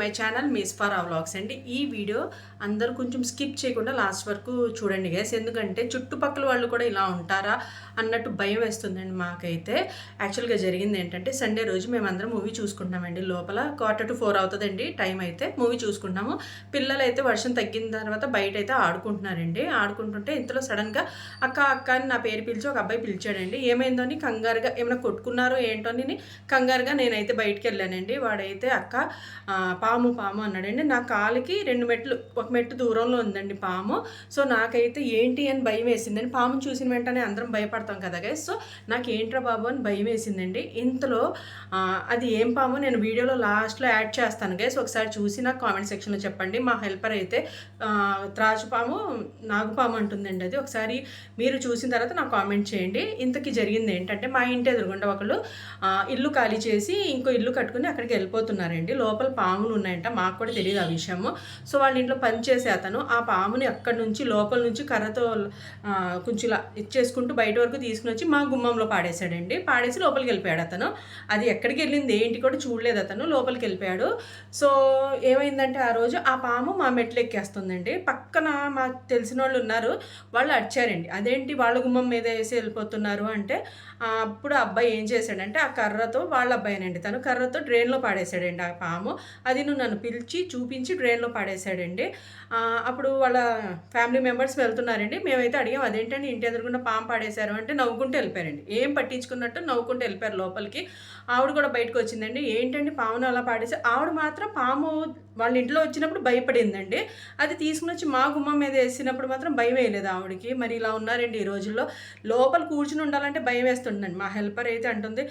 My channel miss for ఆ vlogs అండి. ఈ వీడియో అందరూ కొంచెం స్కిప్ చేయకుండా లాస్ట్ వరకు చూడండి గైస్ ఎందుకంటే చుట్టుపక్కల వాళ్ళు కూడా ఇలా ఉంటారా అన్నట్టు భయం వేస్తుందండి మాకైతే. యాక్చువల్గా జరిగింది ఏంటంటే సండే రోజు మేమందరం మూవీ చూసుకుంటున్నామండి. లోపల క్వార్టర్ టు ఫోర్ అవుతుందండి. టైం అయితే మూవీ చూసుకుంటున్నాము. పిల్లలు అయితే వర్షం తగ్గిన తర్వాత బయట అయితే ఆడుకుంటున్నారండి. ఆడుకుంటుంటే ఇంతలో సడన్గా అక్క అక్క అని నా పేరు పిలిచి ఒక అబ్బాయి పిలిచాడండి. ఏమైందో అని కంగారుగా ఏమైనా కొట్టుకున్నారో ఏంటో అని కంగారుగా నేనైతే బయటికి వెళ్ళానండి. వాడైతే అక్క పాము పాము అన్నాడండి. నా కాలుకి రెండు మెట్లు ఒక మెట్టు దూరంలో ఉందండి పాము. సో నాకైతే ఏంటి అని భయం వేసిందండి. పాము చూసిన వెంటనే అందరం భయపడతాం కదా గైస్ సో నాకు ఏంట్రా బాబు అని భయం వేసిందండి. ఇంతలో అది ఏం పాము? నేను వీడియోలో లాస్ట్లో యాడ్ చేస్తాను గైస్ ఒకసారి చూసి నాకు కామెంట్ సెక్షన్లో చెప్పండి. మా హెల్పర్ అయితే త్రాచుపాము త్రాచు పాము నాగుపాము అంటుందండి అది. ఒకసారి మీరు చూసిన తర్వాత నాకు కామెంట్ చేయండి. ఇంతకీ జరిగింది ఏంటంటే మా ఇంటి ఎదురుగుండా ఒకళ్ళు ఇల్లు ఖాళీ చేసి ఇంకో ఇల్లు కట్టుకుని అక్కడికి వెళ్ళిపోతున్నారండి. లోపల పాములు ఉన్నాయంట మాకు కూడా తెలియదు ఆ విషయము. సో వాళ్ళ ఇంట్లో పనిచేసే అతను ఆ పాముని అక్కడి నుంచి లోపల నుంచి కర్రతో కొంచెం ఇచ్చేసుకుంటూ బయట వరకు తీసుకుని వచ్చి మా గుమ్మంలో పాడేశాడండి. పాడేసి లోపలికి వెళ్ళిపోయాడు అతను. అది ఎక్కడికి వెళ్ళింది ఏంటి కూడా చూడలేదు అతను. లోపలికి వెళ్ళిపోయాడు. సో ఏమైందంటే ఆ రోజు ఆ పాము మా మెట్లు ఎక్కేస్తుందండి. పక్కన మా తెలిసిన వాళ్ళు ఉన్నారు. వాళ్ళు అడిచారండి అదేంటి వాళ్ళ గుమ్మం మీద వేసి వెళ్ళిపోతున్నారు అంటే అప్పుడు ఆ అబ్బాయి ఏం చేశాడంటే ఆ కర్రతో వాళ్ళ అబ్బాయినండి. తను కర్రతో డ్రైన్లో పాడేశాడండి ఆ పాము. అది నువ్వు నన్ను పిలిచి చూపించి డ్రైన్లో పాడేశాడండి. అప్పుడు వాళ్ళ ఫ్యామిలీ మెంబర్స్ వెళ్తున్నారండి. మేమైతే అడిగాం అదేంటండి ఇంటి ఎదురుకుండా పాము పాడేశారు? అంటే నవ్వుకుంటూ వెళ్ళిపోయారండి. ఏం పట్టించుకున్నట్టు నవ్వుకుంటూ వెళ్ళిపోయారు లోపలికి. ఆవిడ కూడా బయటకు వచ్చిందండి ఏంటండి పామును అలా పాడేసి ఆవిడ మాత్రం పాము వాళ్ళ ఇంట్లో వచ్చినప్పుడు భయపడిందండి. అది తీసుకుని వచ్చి మా గుమ్మం మీద వేసినప్పుడు మాత్రం భయం వేయలేదు ఆవిడకి. మరి ఇలా ఉన్నారండి ఈ రోజుల్లో. లోపల కూర్చుని ఉండాలంటే భయం వేస్తుండండి మా హెల్పర్ అయితే అంటుంది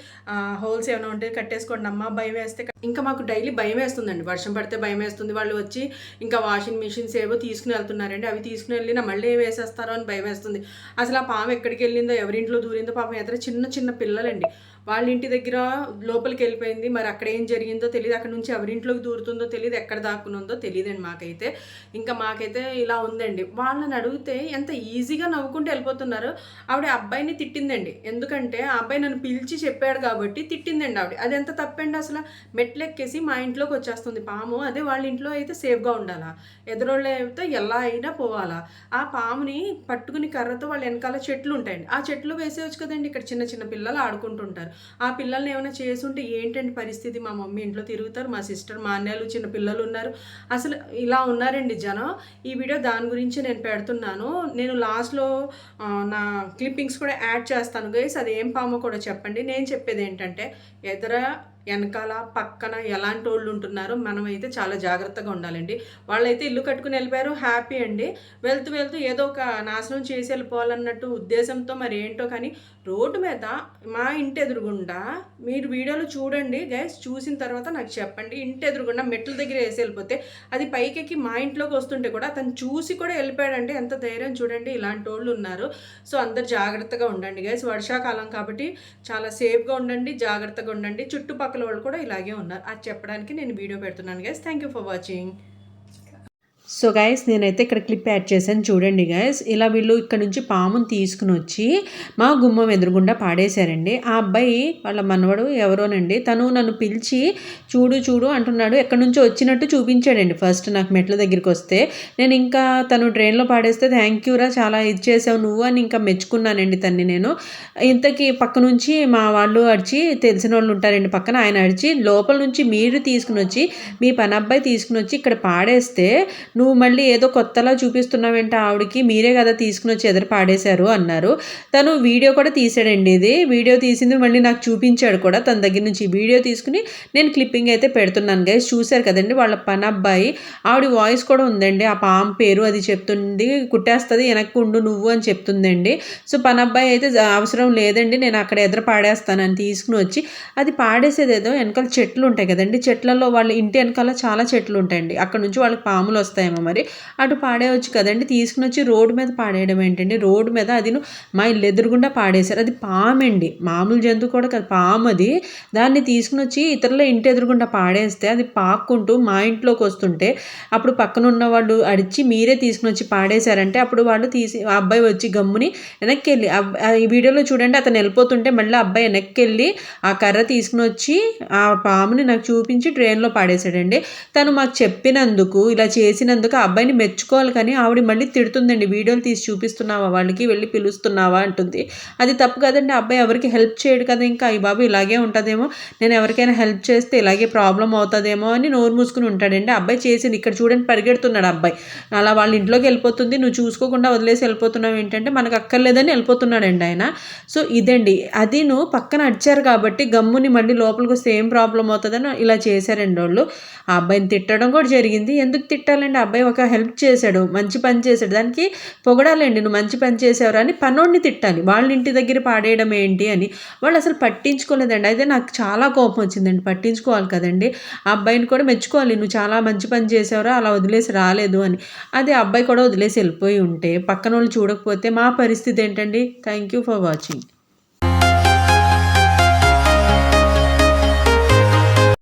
హోల్స్ ఏమైనా ఉంటే కట్టేసుకోండి అమ్మ భయం వేస్తే ఇంకా మాకు డైలీ భయం వేస్తుందండి. వర్షం పడితే భయం వేస్తుంది. వాళ్ళు వచ్చి ఇంకా వాషింగ్ మిషన్స్ ఏవో తీసుకుని వెళ్తున్నారండి. అవి తీసుకుని వెళ్ళినా మళ్ళీ ఏం వేసేస్తారో అని భయం వేస్తుంది. అసలు ఆ పాము ఎక్కడికి వెళ్ళిందో ఎవరింట్లో దూరిందో పాపం ఎదురు చిన్న చిన్న పిల్లలండి. వాళ్ళ ఇంటి దగ్గర లోపలికి వెళ్ళిపోయింది. మరి అక్కడ ఏం జరిగిందో తెలియదు అక్కడ నుంచి ఎవరింట్లోకి దూరుతుందో తెలియదు ఎక్కడ దాక్కునుందో తెలియదండి మాకైతే. ఇంకా మాకైతే ఇలా ఉందండి. వాళ్ళని అడిగితే ఎంత ఈజీగా నవ్వుకుంటూ వెళ్ళిపోతున్నారు. ఆవిడ ఆ అబ్బాయిని తిట్టిందండి. ఎందుకంటే ఆ అబ్బాయి నన్ను పిలిచి చెప్పాడు కాబట్టి తిట్టిందండి ఆవిడ. అది ఎంత తప్పండి అసలు? మెట్లు ఎక్కేసి మా ఇంట్లోకి వచ్చేస్తుంది. పాము. అదే వాళ్ళ ఇంట్లో అయితే సేఫ్గా ఉండాలా? ఎదురోళ్ళతో ఎలా అయినా పోవాలా? ఆ పాముని పట్టుకుని కర్రతో వాళ్ళ వెనకాల చెట్లు ఉంటాయండి. ఆ చెట్లు వేసేయచ్చు కదండి. ఇక్కడ చిన్న చిన్న పిల్లలు ఆడుకుంటుంటారు. ఆ పిల్లల్ని ఏమైనా చేసుంటే ఏంటంటే పరిస్థితి? మా మమ్మీ ఇంట్లో తిరుగుతారు. మా సిస్టర్ మా అన్నయ్యలు చిన్న పిల్లలు ఉన్నారు. అసలు ఇలా ఉన్నారండి జనం. ఈ వీడియో దాని గురించి నేను పెడుతున్నాను. నేను లాస్ట్లో నా క్లిప్పింగ్స్ కూడా యాడ్ చేస్తాను గైస్ అది ఏం పామో కూడా చెప్పండి. నేను చెప్పేది ఏంటంటే ఎదర వెనకాల పక్కన ఎలాంటి వాళ్ళు ఉంటున్నారో మనమైతే చాలా జాగ్రత్తగా ఉండాలండి. వాళ్ళైతే ఇల్లు కట్టుకుని వెళ్ళిపోయారు హ్యాపీ అండి. వెళ్తూ వెళ్తూ ఏదో ఒక నాశనం చేసి వెళ్ళిపోవాలన్నట్టు ఉద్దేశంతో మరి ఏంటో కానీ రోడ్డు మీద మా ఇంటి ఎదురుగుండా మీరు వీడియోలో చూడండి గైస్ చూసిన తర్వాత నాకు చెప్పండి. ఇంటి ఎదురుగుండా మెట్ల దగ్గర వేసి వెళ్ళిపోతే అది పైకెక్కి మా ఇంట్లోకి వస్తుంటే కూడా అతను చూసి కూడా వెళ్ళిపోయాడండి. ఎంత ధైర్యం చూడండి ఇలాంటి వాళ్ళు ఉన్నారు సో అందరు జాగ్రత్తగా ఉండండి గైస్. వర్షాకాలం కాబట్టి చాలా సేఫ్గా ఉండండి జాగ్రత్తగా ఉండండి. చుట్టుపక్కల వాళ్ళు కూడా ఇలాగే ఉన్నారు. అది చెప్పడానికి నేను వీడియో పెడుతున్నాను guys thank you for watching so guys నేనైతే ఇక్కడ క్లిప్ యాడ్ చేశాను. చూడండి గైస్ ఇలా వీళ్ళు ఇక్కడ నుంచి పాముని తీసుకుని వచ్చి మా గుమ్మం ఎదురుగుండా పాడేశారండి. ఆ అబ్బాయి వాళ్ళ మనవడు ఎవరోనండి తను నన్ను పిలిచి చూడు చూడు అంటున్నాడు. ఎక్కడి నుంచో వచ్చినట్టు చూపించాడండి. ఫస్ట్ నాకు మెట్ల దగ్గరికి వస్తే నేను ఇంకా తను ట్రైన్లో పాడేస్తే థ్యాంక్ యూ రా చాలా ఇది చేసావు నువ్వు అని ఇంకా మెచ్చుకున్నానండి తన్ని నేను. ఇంతకీ పక్క నుంచి మా వాళ్ళు అడిచి తెలిసిన వాళ్ళు ఉంటారండి పక్కన ఆయన అడిచి లోపల నుంచి మీరు తీసుకుని వచ్చి మీ పని అబ్బాయి తీసుకుని వచ్చి ఇక్కడ పాడేస్తే నువ్వు మళ్ళీ ఏదో కొత్తలా చూపిస్తున్నావేంటి ఆవిడకి? మీరే కదా తీసుకుని వచ్చి ఎదురు పాడేశారు అన్నారు. తను వీడియో కూడా తీసాడండి ఇది. వీడియో తీసింది మళ్ళీ నాకు చూపించాడు కూడా. తన దగ్గర నుంచి వీడియో తీసుకుని నేను క్లిప్పింగ్ అయితే పెడుతున్నాను గైస్ చూశారు కదండి వాళ్ళ పని అబ్బాయి. ఆవిడ వాయిస్ కూడా ఉందండి. ఆ పాము పేరు అది చెప్తుంది. కుట్టేస్తుంది. వెనక్కి ఉండు నువ్వు అని చెప్తుందండి. సో పని అబ్బాయి అయితే అవసరం లేదండి. నేను అక్కడ ఎదురు పాడేస్తానని తీసుకుని వచ్చి అది పాడేసేది ఏదో వెనకాల చెట్లు ఉంటాయి కదండి. చెట్లలో వాళ్ళ ఇంటి వెనకాల చాలా చెట్లు ఉంటాయండి. అక్కడ నుంచి వాళ్ళకి పాములు వస్తాయి ఏమో మరి. అటు పాడేయచ్చు కదండి. తీసుకుని వచ్చి రోడ్డు మీద పాడేయడం ఏంటండి? రోడ్డు మీద అది మా ఇల్లు ఎదురుగుండా పాడేశారు. అది పామండి మామూలు జంతువు కూడా కాదు పాము అది. దాన్ని తీసుకుని వచ్చి ఇతరుల ఇంటి ఎదురుగుండా పాడేస్తే అది పాక్కుంటూ మా ఇంట్లోకి వస్తుంటే అప్పుడు పక్కన ఉన్న వాళ్ళు అడిచి మీరే తీసుకుని వచ్చి పాడేశారంటే అప్పుడు వాళ్ళు తీసి ఆ అబ్బాయి వచ్చి గమ్ముని వెనక్కి వెళ్ళి ఈ వీడియోలో చూడండి అతను వెళ్ళిపోతుంటే మళ్ళీ అబ్బాయి వెనక్కి వెళ్ళి ఆ కర్ర తీసుకుని వచ్చి ఆ పాముని నాకు చూపించి ట్రైన్లో పాడేశాడండి. తను మాకు చెప్పినందుకు ఇలా చేసినందుకు ఆ అబ్బాయిని మెచ్చుకోవాలి కానీ ఆవిడ మళ్ళీ తిడుతుందండి. వీడియోలు తీసి చూపిస్తున్నావా? వాళ్ళకి వెళ్ళి పిలుస్తున్నావా? అంటుంది. అది తప్పు కదండి. అబ్బాయి ఎవరికి హెల్ప్ చేయడు కదా ఇంకా. ఈ బాబు ఇలాగే ఉంటుందేమో? నేను ఎవరికైనా హెల్ప్ చేస్తే ఇలాగే ప్రాబ్లం అవుతుందేమో అని నోరు మూసుకుని ఉంటాడండి. అబ్బాయి చేసింది ఇక్కడ చూడండి పరిగెడుతున్నాడు అబ్బాయి. అలా వాళ్ళ ఇంట్లోకి వెళ్ళిపోతుంది. నువ్వు చూసుకోకుండా వదిలేసి వెళ్ళిపోతున్నావు ఏంటంటే మనకు అక్కర్లేదని వెళ్ళిపోతున్నాడండి ఆయన. సో ఇదండి. అది నువ్వు పక్కన అడిచారు కాబట్టి గమ్ముని మళ్ళీ లోపలికి వస్తే ప్రాబ్లం అవుతుందని ఇలా చేశారండి వాళ్ళు. ఆ అబ్బాయిని తిట్టడం కూడా జరిగింది. ఎందుకు తిట్టాలండి? అబ్బాయి ఒక హెల్ప్ చేశాడు మంచి పని చేశాడు. దానికి పొగడాలండి నువ్వు మంచి పని చేసావురా అని పనోడిని తిట్టాలి. వాళ్ళ ఇంటి దగ్గర పాడేయడం ఏంటి అని వాళ్ళు అసలు పట్టించుకోలేదండి. అయితే నాకు చాలా కోపం వచ్చిందండి. పట్టించుకోవాలి కదండి. ఆ అబ్బాయిని కూడా మెచ్చుకోవాలి. నువ్వు చాలా మంచి పని చేసావురా అలా వదిలేసి రాలేదు అని. అది అబ్బాయి కూడా వదిలేసి వెళ్ళిపోయి ఉంటే పక్కన వాళ్ళు చూడకపోతే మా పరిస్థితి ఏంటండి? Thank you for watching